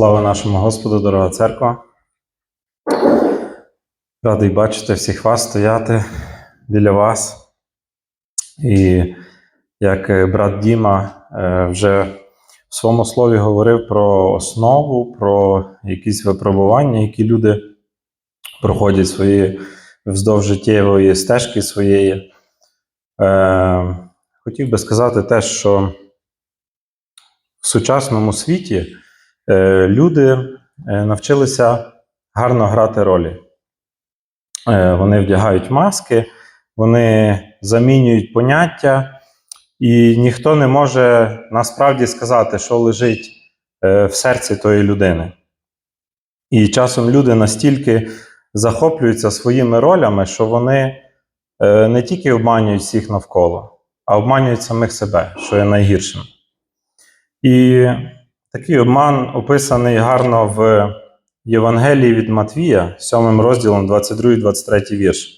Слава нашому Господу, дорога церква. Радий бачити всіх вас стояти біля вас. І як е, брат Діма е, вже в своєму слові говорив про основу, про якісь випробування, які люди проходять свої вздовж життєвої стежки своєї. Е, Хотів би сказати те, що в сучасному світі люди е, навчилися гарно грати ролі. Е, Вони вдягають маски, вони замінюють поняття, і ніхто не може насправді сказати, що лежить е, в серці тої людини. І часом люди настільки захоплюються своїми ролями, що вони е, не тільки обманюють всіх навколо, а обманюють самих себе, що є найгіршим. І такий обман описаний гарно в Євангелії від Матвія, 7 розділом 22-23 вірш.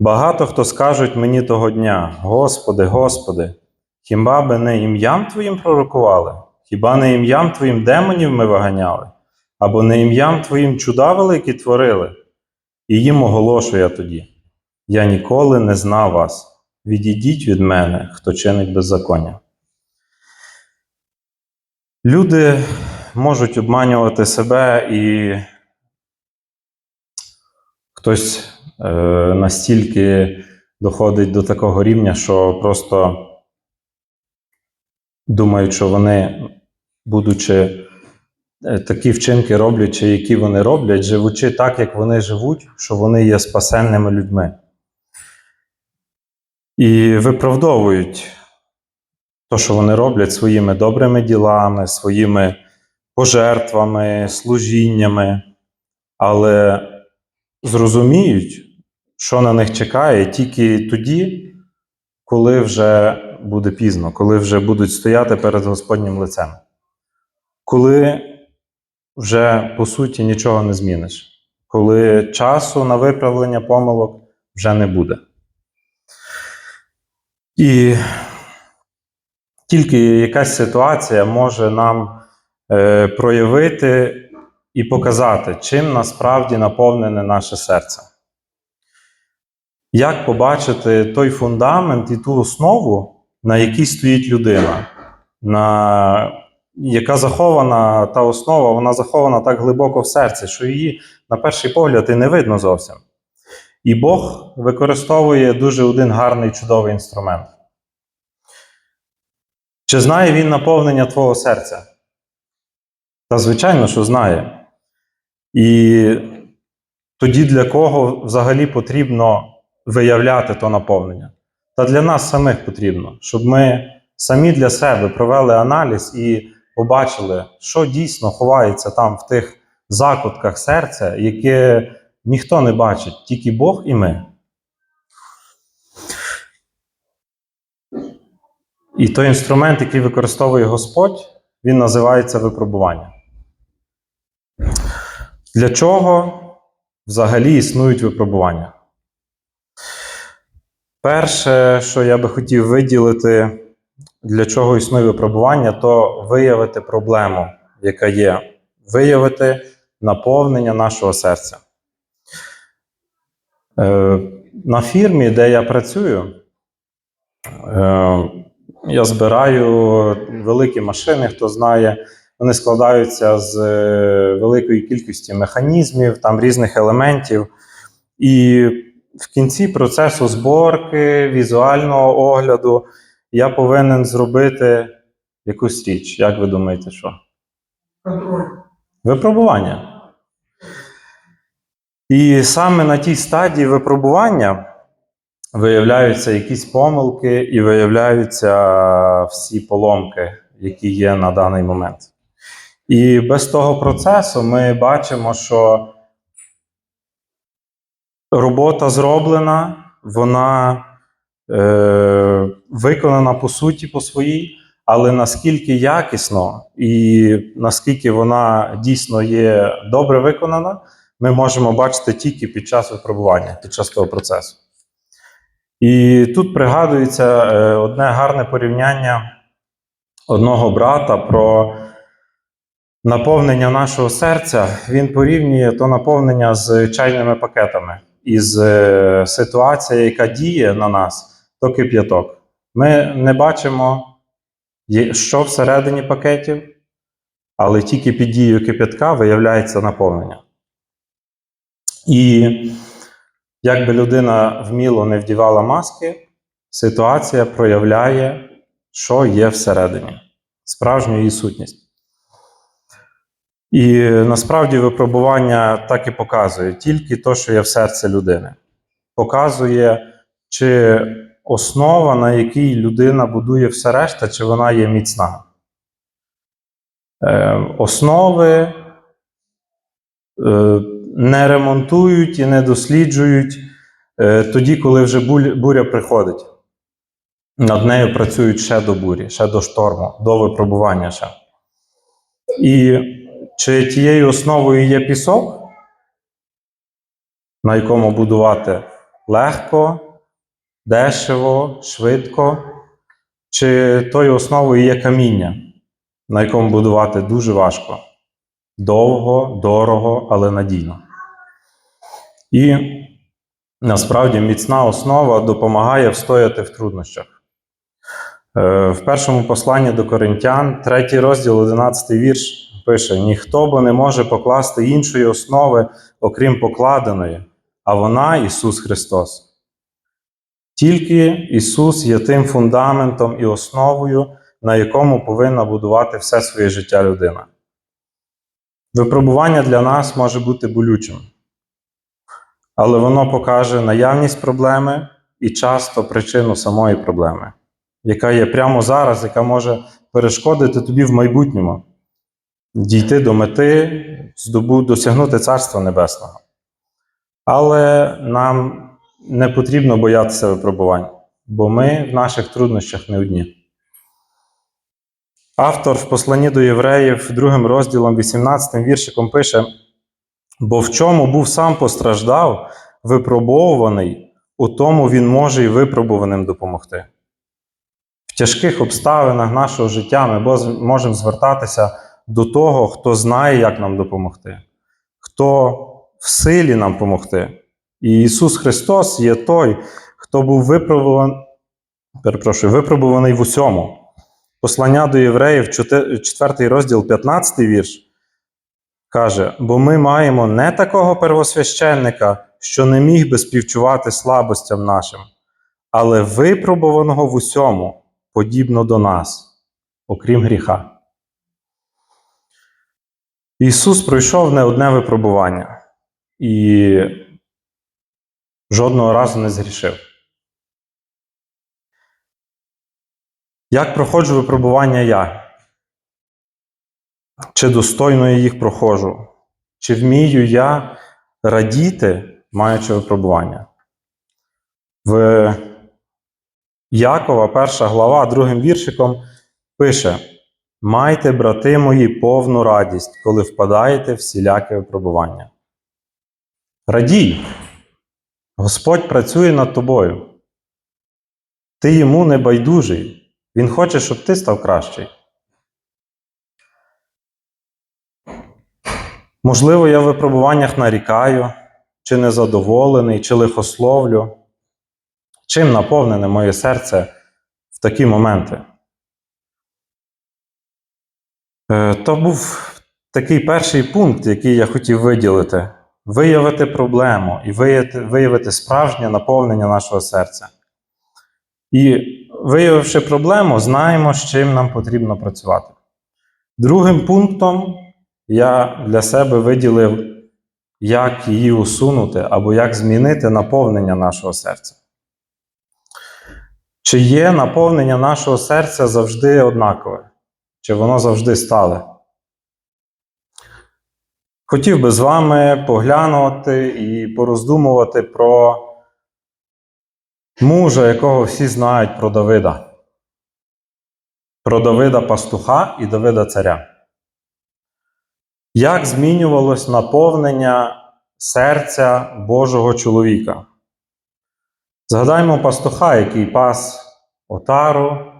Багато хто скажуть мені того дня: Господи, Господи, хіба би не ім'ям Твоїм пророкували? Хіба не ім'ям Твоїм демонів ми виганяли? Або не ім'ям Твоїм чуда великі творили? І їм оголошую я тоді: Я ніколи не знав вас. Відійдіть від мене, хто чинить беззаконня. Люди можуть обманювати себе, і хтось е, настільки доходить до такого рівня, що просто думають, що вони, будучи е, такі вчинки роблячи, які вони роблять, живучи так, як вони живуть, що вони є спасенними людьми. І виправдовують то, що вони роблять своїми добрими ділами, своїми пожертвами, служіннями, але зрозуміють, що на них чекає тільки тоді, коли вже буде пізно, коли вже будуть стояти перед Господнім лицем. Коли вже по суті нічого не зміниш, коли часу на виправлення помилок вже не буде. І тільки якась ситуація може нам е, проявити і показати, чим насправді наповнене наше серце. Як побачити той фундамент і ту основу, на якій стоїть людина, на, яка захована та основа, вона захована так глибоко в серці, що її, на перший погляд, і не видно зовсім. І Бог використовує дуже один гарний чудовий інструмент. Чи знає він наповнення твого серця? Та звичайно, що знає. І тоді для кого взагалі потрібно виявляти то наповнення? Та для нас самих потрібно, щоб ми самі для себе провели аналіз і побачили, що дійсно ховається там в тих закутках серця, яке ніхто не бачить, тільки Бог і ми. І той інструмент, який використовує Господь, він називається випробування. Для чого взагалі існують випробування? Перше, що я би хотів виділити, для чого існує випробування, то виявити проблему, яка є, виявити наповнення нашого серця. Е, На фірмі, де я працюю, е, я збираю великі машини, хто знає. Вони складаються з е, великої кількості механізмів, там різних елементів. І в кінці процесу зборки, візуального огляду я повинен зробити якусь річ. Як ви думаєте, що? Випробування. І саме на тій стадії випробування виявляються якісь помилки і виявляються всі поломки, які є на даний момент. І без того процесу ми бачимо, що робота зроблена, вона е, виконана по суті по своїй, але наскільки якісно і наскільки вона дійсно є добре виконана, ми можемо бачити тільки під час випробування, під час того процесу. І тут пригадується е, одне гарне порівняння одного брата про наповнення нашого серця, він порівнює то наповнення з чайними пакетами і з е, ситуацією, яка діє на нас, то кип'яток. Ми не бачимо, що всередині пакетів, але тільки під дією кип'ятка виявляється наповнення. І як би людина вміло не вдівала маски, ситуація проявляє, що є всередині, справжню її сутність. І насправді випробування так і показує тільки те, що є в серці людини. Показує, чи основа, на якій людина будує все решта, чи вона є міцна. Е, основи е, не ремонтують і не досліджують е, тоді, коли вже буря приходить. Над нею працюють ще до бурі, ще до шторму, до випробування ще. І чи тією основою є пісок, на якому будувати легко, дешево, швидко, чи тою основою є каміння, на якому будувати дуже важко, довго, дорого, але надійно. І насправді міцна основа допомагає встояти в труднощах. Е, В першому посланні до Коринтян, третій розділ, 11 вірш, пише: Ніхто бо не може покласти іншої основи, окрім покладеної, а вона Ісус Христос. Тільки Ісус є тим фундаментом і основою, на якому повинна будувати все своє життя людина. Випробування для нас може бути болючим, але воно покаже наявність проблеми і часто причину самої проблеми, яка є прямо зараз, яка може перешкодити тобі в майбутньому дійти до мети, досягнути Царства Небесного. Але нам не потрібно боятися випробувань, бо ми в наших труднощах не одні. Автор в посланні до євреїв, другим розділом, 18 віршиком пише: бо в чому був сам постраждав, випробовуваний, у тому він може і випробуваним допомогти. В тяжких обставинах нашого життя ми можемо звертатися до того, хто знає, як нам допомогти, хто в силі нам допомогти. І Ісус Христос є той, хто був випробуваний, перепрошую, випробуваний в усьому. Послання до євреїв, 4 розділ, 15 вірш, каже: бо ми маємо не такого первосвященника, що не міг би співчувати слабостям нашим, але випробуваного в усьому, подібно до нас, окрім гріха. Ісус пройшов не одне випробування і жодного разу не згрішив. Як проходжу випробування я? Чи достойно я їх проходжу? Чи вмію я радіти, маючи випробування? В Якова, перша глава, другим віршиком пише: Майте, брати мої, повну радість, коли впадаєте в всіляке випробування. Радій! Господь працює над тобою. Ти йому не байдужий. Він хоче, щоб ти став кращий. Можливо, я в випробуваннях нарікаю, чи незадоволений, чи лихословлю. Чим наповнене моє серце в такі моменти? Е, То був такий перший пункт, який я хотів виділити: виявити проблему і виявити, справжнє наповнення нашого серця. І виявивши проблему, знаємо, з чим нам потрібно працювати. Другим пунктом я для себе виділив, як її усунути або як змінити наповнення нашого серця. Чи є наповнення нашого серця завжди однакове? Чи воно завжди стале? Хотів би з вами поглянути і пороздумувати про мужа, якого всі знають про Давида. Про Давида пастуха і Давида царя. Як змінювалось наповнення серця Божого чоловіка? Згадаймо пастуха, який пас отару,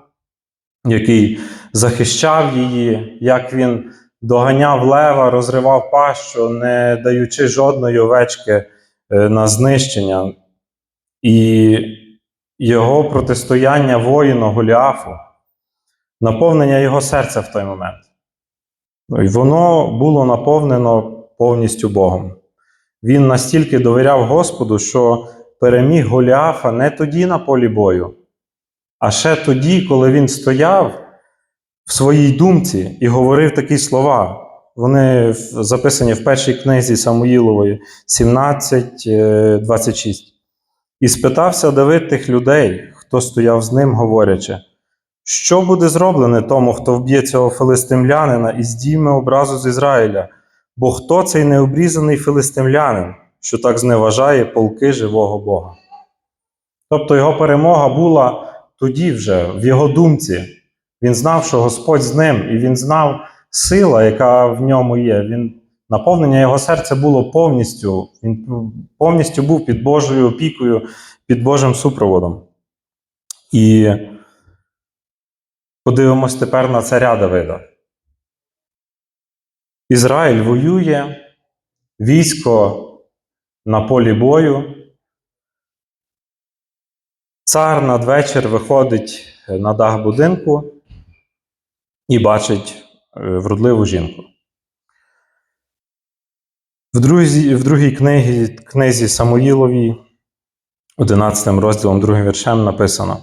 який захищав її, як він доганяв лева, розривав пащу, не даючи жодної овечки е, на знищення. І його протистояння воїну Голіафу, наповнення його серця в той момент. І воно було наповнено повністю Богом. Він настільки довіряв Господу, що переміг Голіафа не тоді на полі бою, а ще тоді, коли він стояв в своїй думці і говорив такі слова. Вони записані в першій книзі Самуїлової 17.26. І спитався Давид тих людей, хто стояв з ним, говорячи, що буде зроблене тому, хто вб'є цього филистимлянина і здійме образу з Ізраїля? Бо хто цей необрізаний филистимлянин, що так зневажає полки живого Бога? Тобто його перемога була тоді вже, в його думці. Він знав, що Господь з ним, і він знав сила, яка в ньому є. Він, наповнення його серця було повністю, він повністю був під Божою опікою, під Божим супроводом. І подивимось тепер на царя Давида. Ізраїль воює, військо на полі бою. Цар надвечір виходить на дах будинку і бачить е, вродливу жінку. В другій, в другій книгі, книзі Самуїловій, 11 розділом, другим віршем написано: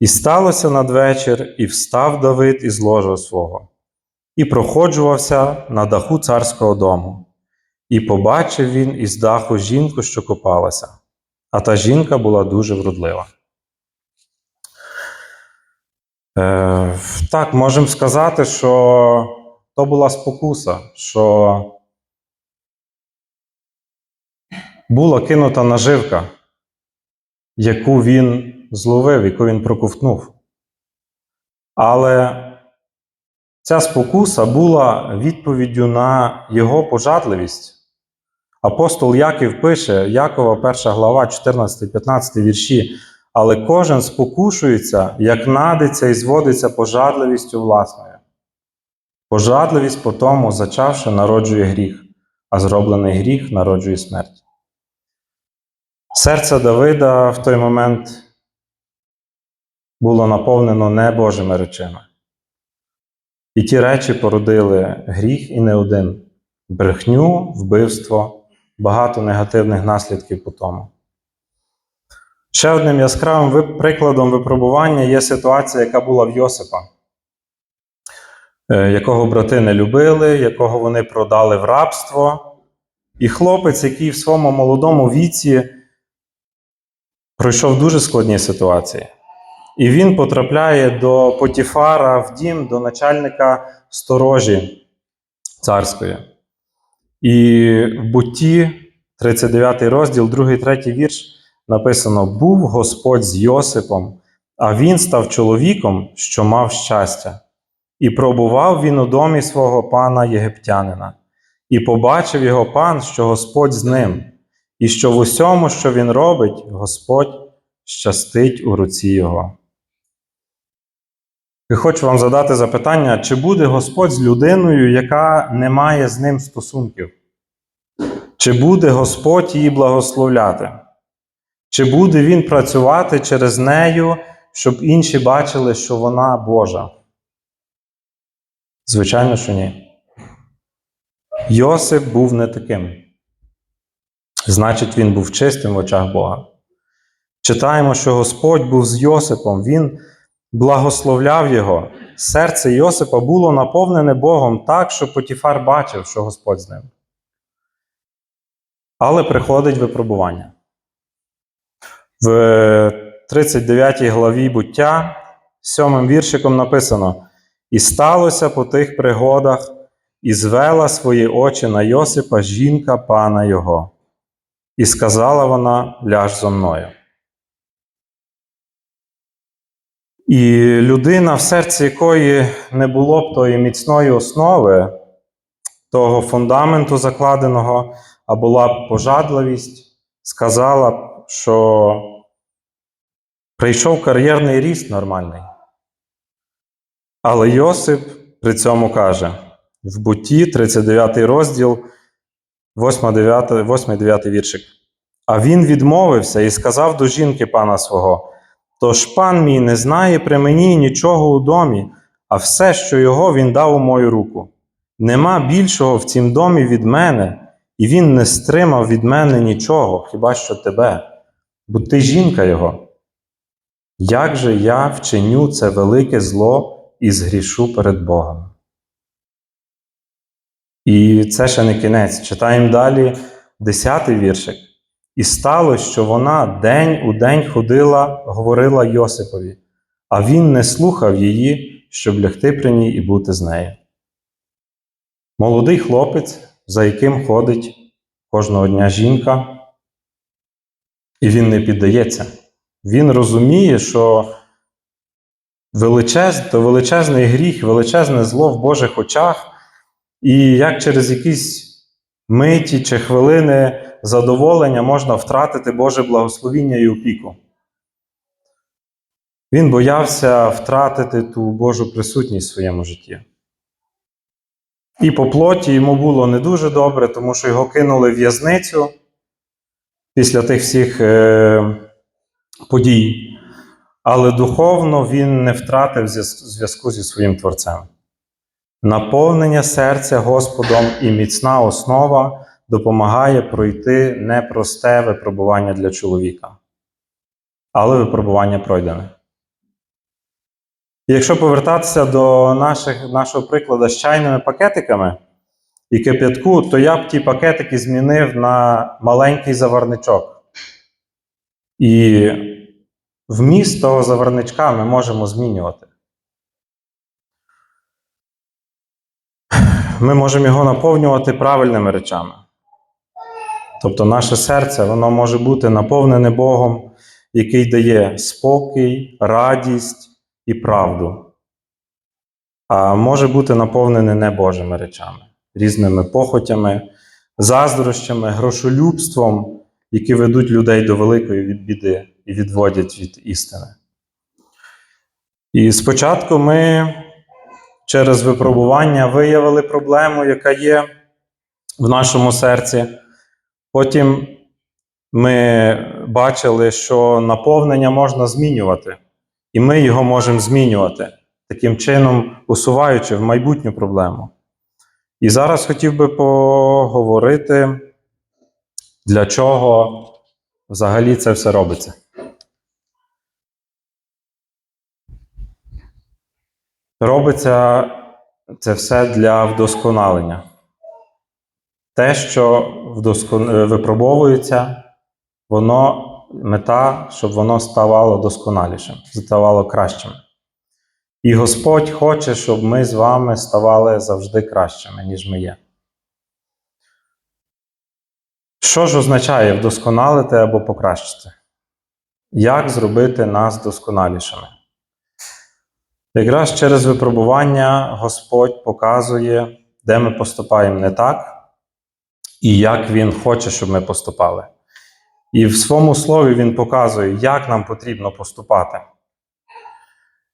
І сталося надвечір, і встав Давид із ложа свого, і проходжувався на даху царського дому, і побачив він із даху жінку, що копалася, а та жінка була дуже вродлива. Е, так, можемо сказати, що то була спокуса, що була кинута наживка, яку він зловив, яку він проковтнув. Але ця спокуса була відповіддю на його пожадливість. Апостол Яків пише, Якова, 1 глава, 14-15 вірші. Але кожен спокушується, як надиться і зводиться пожадливістю власною. Пожадливість по тому, зачавши, народжує гріх, а зроблений гріх народжує смерть. Серце Давида в той момент було наповнено не Божими речами. І ті речі породили гріх і не один брехню, вбивство, багато негативних наслідків по тому. Ще одним яскравим прикладом випробування є ситуація, яка була в Йосипа, е, якого брати не любили, якого вони продали в рабство. І хлопець, який в своєму молодому віці пройшов дуже складні ситуації. І він потрапляє до Потіфара в дім, до начальника сторожі царської. І в бутті, 39 розділ, 2-3 вірш написано: Був Господь з Йосипом, а він став чоловіком, що мав щастя, і пробував він у домі свого пана єгиптянина, і побачив його пан, що Господь з ним, і що в усьому, що він робить, Господь щастить у руці його. І хочу вам задати запитання, чи буде Господь з людиною, яка не має з ним стосунків? Чи буде Господь її благословляти? Чи буде він працювати через нею, щоб інші бачили, що вона Божа? Звичайно, що ні. Йосип був не таким. Значить, він був чистим в очах Бога. Читаємо, що Господь був з Йосипом, Він благословляв його. Серце Йосипа було наповнене Богом так, що Потіфар бачив, що Господь з ним. Але приходить випробування. В 39 главі буття, сьомим віршиком написано: І сталося по тих пригодах, і звела свої очі на Йосипа жінка пана його. І сказала вона: ляж зо мною. І людина, в серці якої не було б тої міцної основи, того фундаменту закладеного, а була б пожадливість, сказала б, що прийшов кар'єрний ріст нормальний. Але Йосип при цьому каже: в Бутті, 39 розділ, 8-9 віршик. А він відмовився і сказав до жінки пана свого: Тож пан мій не знає при мені нічого у домі, а все, що його він дав у мою руку. Нема більшого в цім домі від мене, і він не стримав від мене нічого, хіба що тебе, бо ти жінка його. Як же я вчиню це велике зло і згрішу перед Богом? І це ще не кінець. Читаємо далі 10 віршик. І сталося, що вона день у день ходила, говорила Йосипові, а він не слухав її, щоб лягти при ній і бути з нею. Молодий хлопець, за яким ходить кожного дня жінка, і він не піддається. Він розуміє, що величез, то величезний гріх, величезне зло в Божих очах, і як через якісь миті чи хвилини задоволення можна втратити Боже благословіння і опіку. Він боявся втратити ту Божу присутність в своєму житті. І по плоті йому було не дуже добре, тому що його кинули в в'язницю після тих всіх е, подій. Але духовно він не втратив зв'язку зі своїм Творцем. Наповнення серця Господом і міцна основа допомагає пройти непросте випробування для чоловіка. Але випробування пройдене. Якщо повертатися до наших, нашого прикладу з чайними пакетиками і кип'ятку, то я б ті пакетики змінив на маленький заварничок. І вміст того заварничка ми можемо змінювати. Ми можемо його наповнювати правильними речами. Тобто наше серце воно може бути наповнене Богом, який дає спокій, радість і правду. А може бути наповнене не Божими речами, різними похотями, заздрощами, грошолюбством, які ведуть людей до великої біди і відводять від істини. І спочатку ми через випробування виявили проблему, яка є в нашому серці. Потім ми бачили, що наповнення можна змінювати, і ми його можемо змінювати, таким чином усуваючи в майбутню проблему. І зараз хотів би поговорити, для чого взагалі це все робиться. Робиться це все для вдосконалення. Те, що вдоскон... е, випробовується, воно мета, щоб воно ставало досконалішим, ставало кращим. І Господь хоче, щоб ми з вами ставали завжди кращими, ніж ми є. Що ж означає вдосконалити або покращити? Як зробити нас досконалішими? Якраз через випробування Господь показує, де ми поступаємо не так, і як Він хоче, щоб ми поступали. І в своєму слові Він показує, як нам потрібно поступати,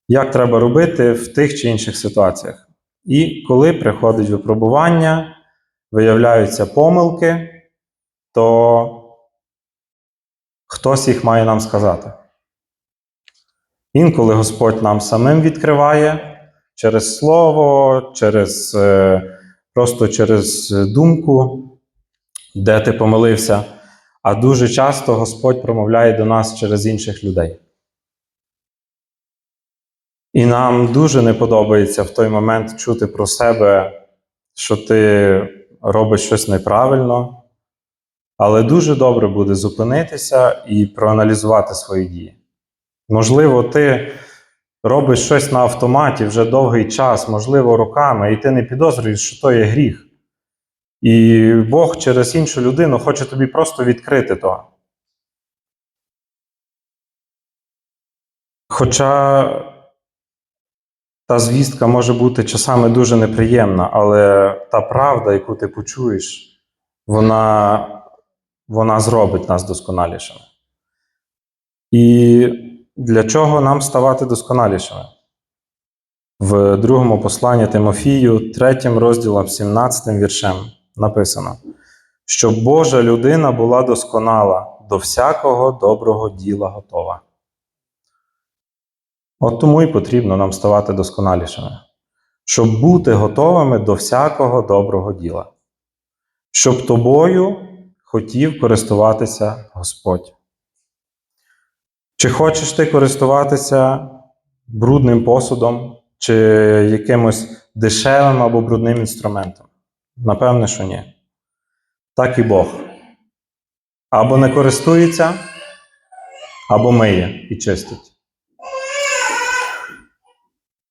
як треба робити в тих чи інших ситуаціях. І коли приходить випробування, виявляються помилки, то хтось їх має нам сказати. Інколи Господь нам самим відкриває через слово, через, е, просто через думку, де ти помилився. А дуже часто Господь промовляє до нас через інших людей. І нам дуже не подобається в той момент чути про себе, що ти робиш щось неправильно, але дуже добре буде зупинитися і проаналізувати свої дії. Можливо, ти робиш щось на автоматі вже довгий час, можливо, роками, і ти не підозрюєш, що то є гріх. І Бог через іншу людину хоче тобі просто відкрити то. Хоча та звістка може бути часами дуже неприємна, але та правда, яку ти почуєш, вона, вона зробить нас досконалішими. І для чого нам ставати досконалішими? в другому посланні Тимофію, третім розділом, 17 віршем написано, щоб Божа людина була досконала, до всякого доброго діла готова. От тому і потрібно нам ставати досконалішими, щоб бути готовими до всякого доброго діла, щоб тобою хотів користуватися Господь. Чи хочеш ти користуватися брудним посудом, чи якимось дешевим або брудним інструментом? Напевне, що ні. Так і Бог. Або не користується, або миє і чистить.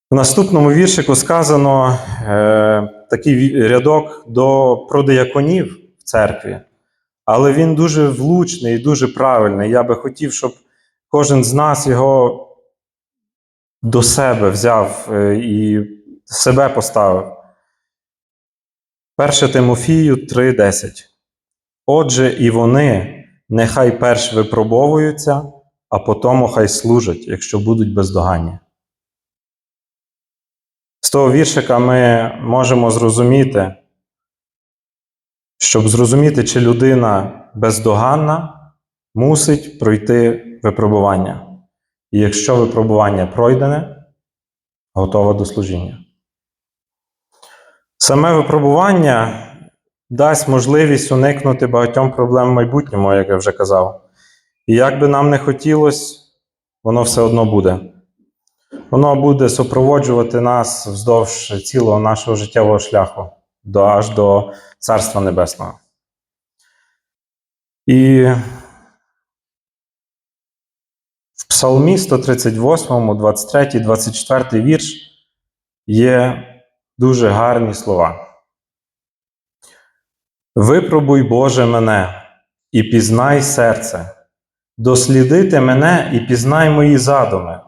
В наступному віршику сказано е, такий рядок до продияконів в церкві, але він дуже влучний і дуже правильний. Я би хотів, щоб кожен з нас його до себе взяв е, і себе поставив. 1 Тимофію 3:10. Отже, і вони нехай перш випробовуються, а потому хай служать, якщо будуть бездоганні. З того віршика ми можемо зрозуміти, щоб зрозуміти, чи людина бездоганна, мусить пройти випробування. І якщо випробування пройдене, готова до служіння. Саме випробування дасть можливість уникнути багатьом проблем в майбутньому, як я вже казав. І як би нам не хотілося, воно все одно буде. Воно буде супроводжувати нас вздовж цілого нашого життєвого шляху до, аж до Царства Небесного. І в Псалмі 138, 23, 24 вірш є дуже гарні слова. Випробуй, Боже, мене і пізнай серце, дослідити мене і пізнай мої задуми,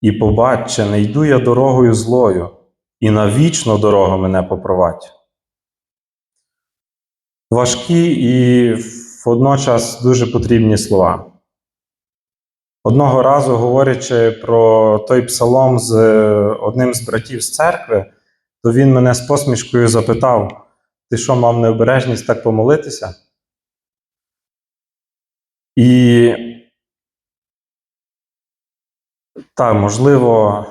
і побач, чи не йду я дорогою злою, і на вічну дорогу мене попровадь. Важкі і водночас дуже потрібні слова. Одного разу, говорячи про той псалом з одним з братів з церкви, то він мене з посмішкою запитав: ти що, мав необережність так помолитися? І так, можливо,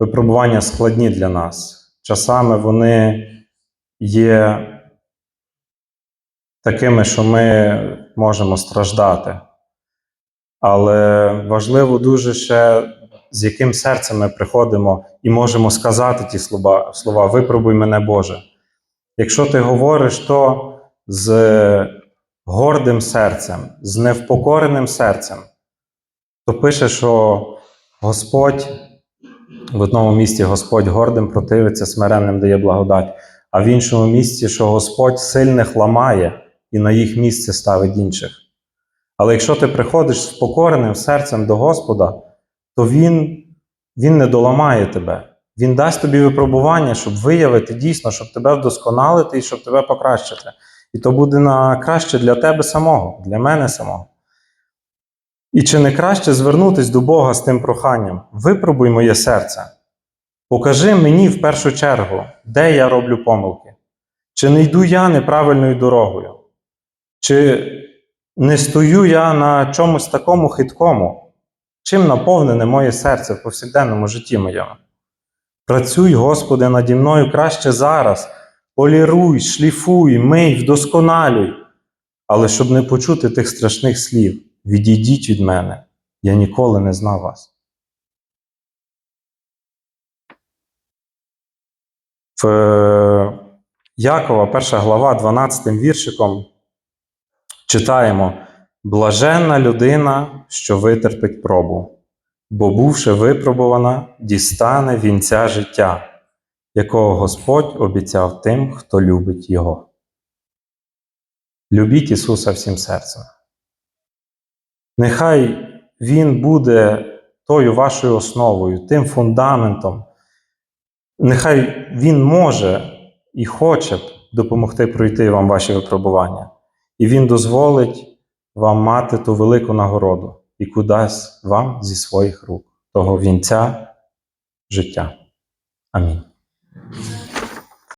випробування складні для нас. Часами вони є такими, що ми можемо страждати. Але важливо дуже ще, з яким серцем ми приходимо і можемо сказати ті слова, слова випробуй мене, Боже. Якщо ти говориш то з гордим серцем, з невпокореним серцем, то пише, що Господь в одному місці Господь гордим противиться, смиренним дає благодать, а в іншому місці, що Господь сильних ламає і на їх місце ставить інших. Але якщо ти приходиш з покореним серцем до Господа, то Він, Він не доламає тебе. Він дасть тобі випробування, щоб виявити дійсно, щоб тебе вдосконалити і щоб тебе покращити. І то буде на краще для тебе самого, для мене самого. І чи не краще звернутися до Бога з тим проханням? Випробуй моє серце. Покажи мені в першу чергу, де я роблю помилки. Чи не йду я неправильною дорогою? Чи не стою я на чомусь такому хиткому? Чим наповнене моє серце в повсякденному житті моєму? Працюй, Господи, наді мною краще зараз. Поліруй, шліфуй, мий, вдосконалюй. Але щоб не почути тих страшних слів, відійдіть від мене, я ніколи не знав вас. В е, Якова, перша глава, 12 віршиком читаємо: Блаженна людина, що витерпить пробу, бо, бувши випробувана, дістане вінця життя, якого Господь обіцяв тим, хто любить Його. Любіть Ісуса всім серцем. Нехай Він буде тою вашою основою, тим фундаментом. Нехай Він може і хоче допомогти пройти вам ваші випробування. І Він дозволить вам мати ту велику нагороду, яку дасть вам зі своїх рук, того вінця життя. Амінь.